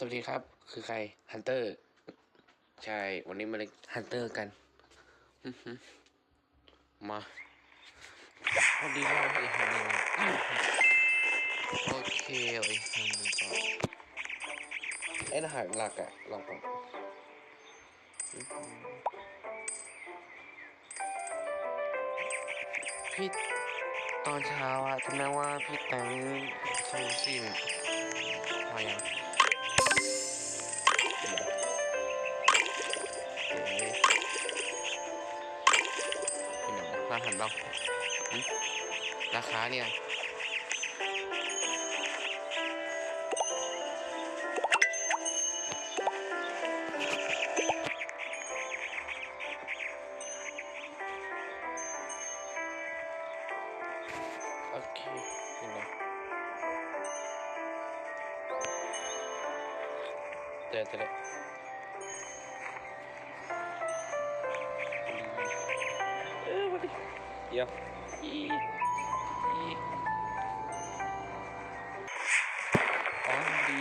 สวัสดีครับ คือใครฮันเตอร์ใช่ วันนี้มาเล่นฮันเตอร์กันมาสวัสดีครับอีกครั้งหนึ่งโอเคเอาอีกครั้งหนึ่งก่อนไอ้รหัสหลักอะลองก่อนพี่ตอนเช้าอะถึงแม้ว่าพี่แตงชื่อซิมพอยังานหันบ้างราคาเนี่ยโอเคเห็นไหมเจอเจอ เดี๋ยวอ๋อดี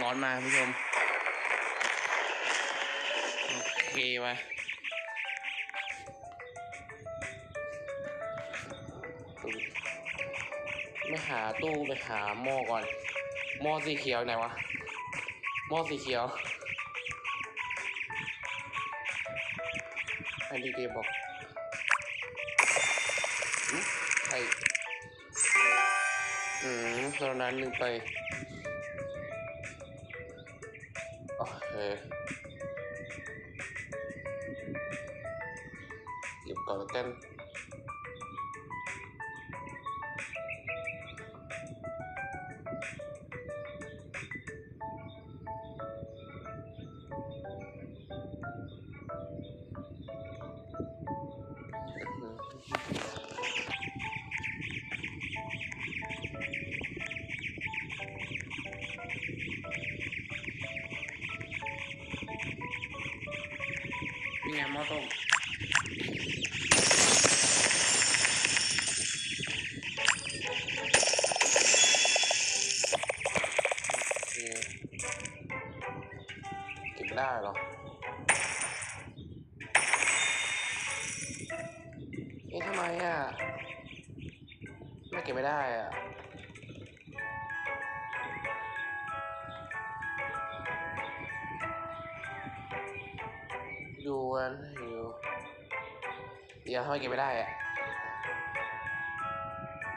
ร้อนมาผู้ชม โอเคมาไม่หาตู้ไปหาหม้อก่อน หม้อสีเขียวไหนวะ หม้อสีเขียวไอ้ดีเกบอก อืมตอนนั้นลืมไป โอเคเก็บก่อนแล้วกัน ดูกันอยู่เดี๋ยวทำไมเก็บไม่ได้อะ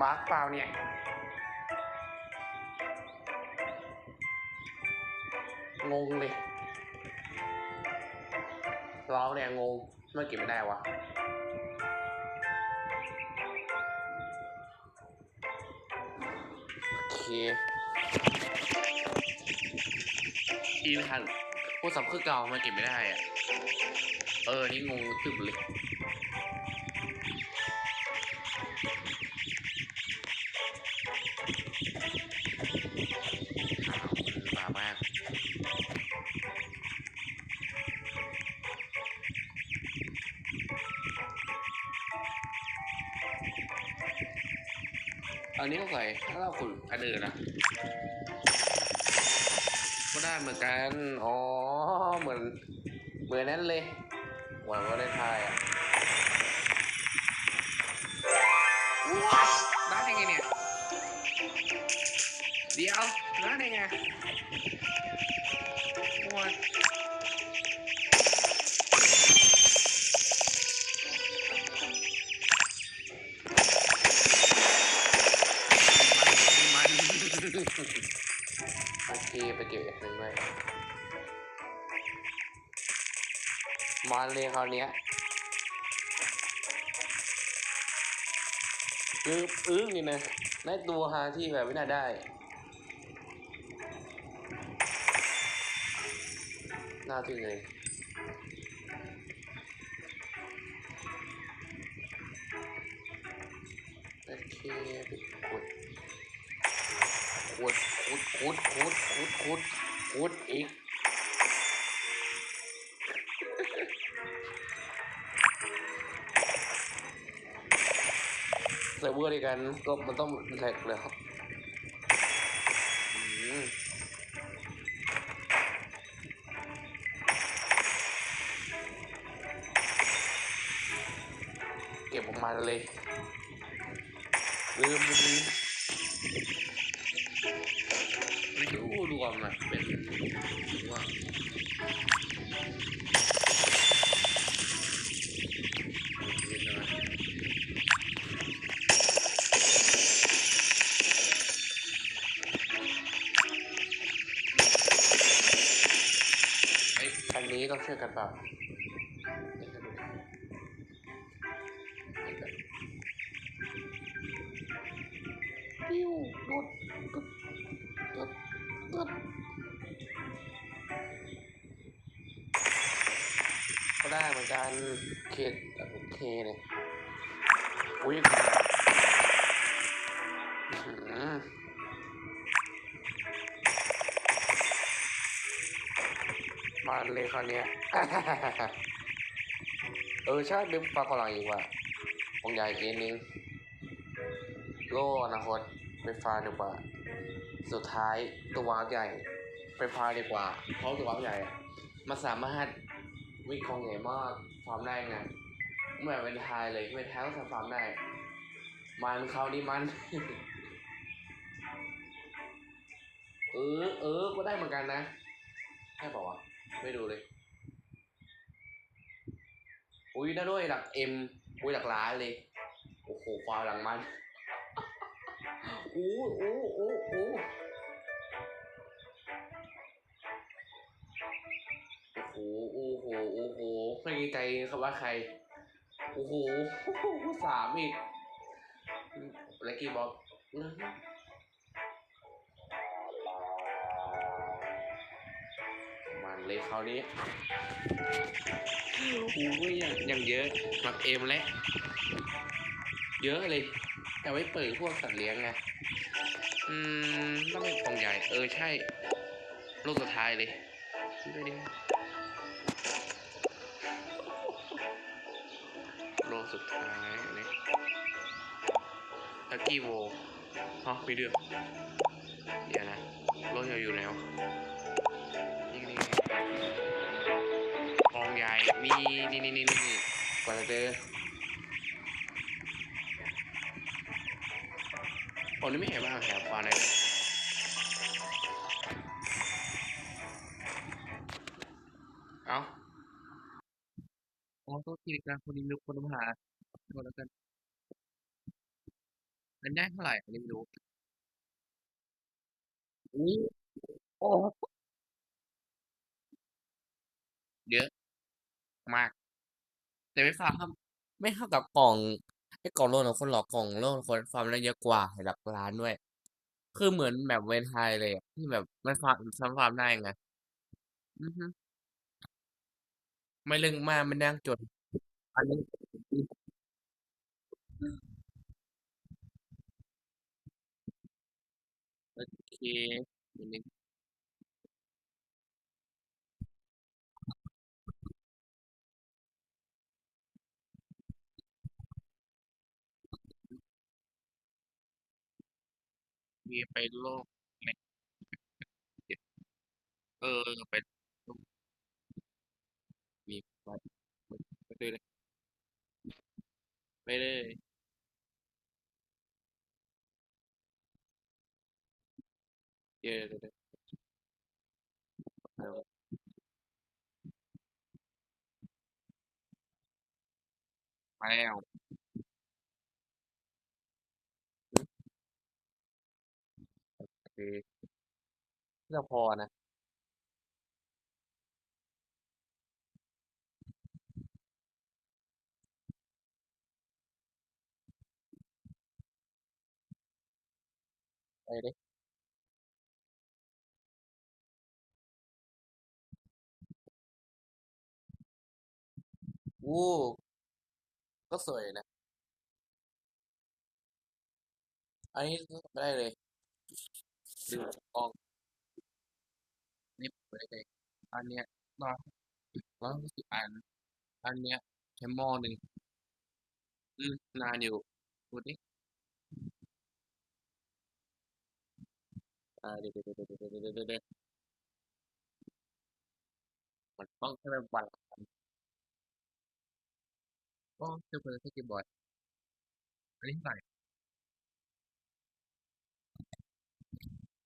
มาร์กเปล่าเนี่ยงงเลยเราเนี่ยงงไม่เก็บไม่ได้วะโอเคอีไม่ทันพูดสับคือเก่ามาเก็บไม่ได้อะ เออ นี่งงตึบเลยมามากอันนี้ก็ใส่ถ้าเราขุดอันอื่นนะก็ได้เหมือนกัน อ๋อ เหมือน เหมือนนั้นเลย วันวาเลนไทน์อะน้าได้ไงเนี่ย เดี๋ยวน้าได้ไงวันโอเคไปเก็บเอฟหนึ่งไว้ ยมาเลยคราวเนี้ยอึ้งอึ้งนี่นะได้ตัวหาที่แบบไม่น่าได้ น่าทึ่งเลยโอเคไปขุดขุดขุดขุดขุดขุดขุดขุดอีก เซิร์ฟเวอร์ด้วยกัน ก็มันต้องแท็กนะครับเก็บออกมาเลยลืมลืมไม่รู้รวมนะเป็นว่า นี้ต้องช่วยกันเปล่าปิ้วกดกดกดกดก็ได้เหมือนกันเขตโอเคเลยอุ้ย มาเลยคราวเนี้ย เออใช่ลืมฟังของหลังอีกว่าผมใหญ่เกมนึงโลอนาคตไปฟาดีกว่า สุดท้ายตัววาใหญ่ไปฟาดีกว่า เพราะตัววาใหญ่อะมันสามารถวิ่งคองใหญ่มากฟาร์มได้ไงเมื่อเป็นไทายเลยเป็นไทายก็ทำฟาร์มได้ มันเขานี่มัน เออเออก็ได้เหมือนกันนะใช่เปล่า ไม่ดูเลยอุ้ยได้ด้วยหลักเอ็มอุ้ยหลักล้านเลย โอ้โหฟามหลังมันโอ้โอ้โอ้โอ้โอ้โห โอ้โห โอ้โหไม่มีใจคำว่าใคร โอ้โหสามอีกแล็กกี้บอก มันเลยคราวนี้โอ้ยอย่างอย่างเยอะมักเอ็มและเยอะเลย แต่ไว้เปิดพวกสัตว์เลี้ยงไงอืมต้องเป็นกล่องใหญ่ เออใช่ลูกสุดท้ายเลยดูดิโลกสุดท้ายอันนี้ลักกี้โวฮะมีเดือเดี๋ยวนะโลกอยู่แล้ว กองใหญ่นี่นี่นี่นี่นี่กว่าจะเจอผมนี่ไม่เห็นว่าแถวฟ้าไหนเอ้าอ๋อโทษทีนะคนนี้นึกคนมาหาโทษแล้วกันมันได้เท่าไหร่ไม่รู้โอ้ เยอะมาก แต่ไม่ฟาร์มไม่เท่ากับกล่องไอ้กล่องโลนของคนหลอกกล่องโลนคนฟาร์มได้เยอะกว่าหลักล้านด้วย คือเหมือนแบบเวนไทยเลยที่แบบมันฟาร์มซ้ำฟาร์มได้ไงอือฮึไม่ลึงมากมันนั่งจด อันนี้โอเค มีไปโลกไหนเออไปมีไปไปเลยไปเลยเยอะเลยเอาไปแล้วโอเค เราพอนะ ไปเลยวู้ก็สวยนะ อันนี้ไม่ได้เลยดึงกล้อง เลยอันเนี้ยร้อยร้อยหกสิบอัน อันเนี้ยแค่หม้อหนึ่งอืมนานอยู่ดูดิอ่าเดี๋ยวเดี๋ยวเดี๋ยวเดี๋ยวเดี๋ยวเดี๋ยวเดี๋ยวมันต้องใช้เป็นวันละก็จะเป็นสกิบอร์ดอันนี้เท่าไหร่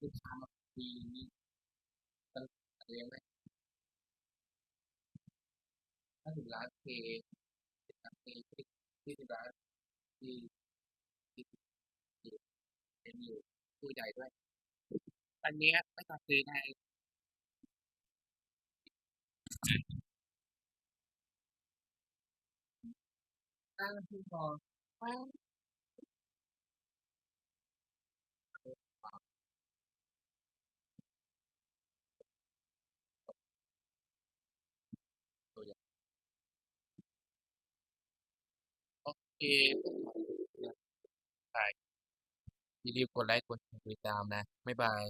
ลูกค้ามาปีนี้ มันอะไรยังไงถ้าถึงร้านเคร้านเคที่ที่ร้านที่ที่เป็นอยู่ผู้ใหญ่ด้วย อันนี้ยไม่ตัดซื้อได้อ้าวคุณบอว่าตัวอย่าง โอเคใช่อย่าลืมกดไลค์ กดติดตามนะ บ๊ายบาย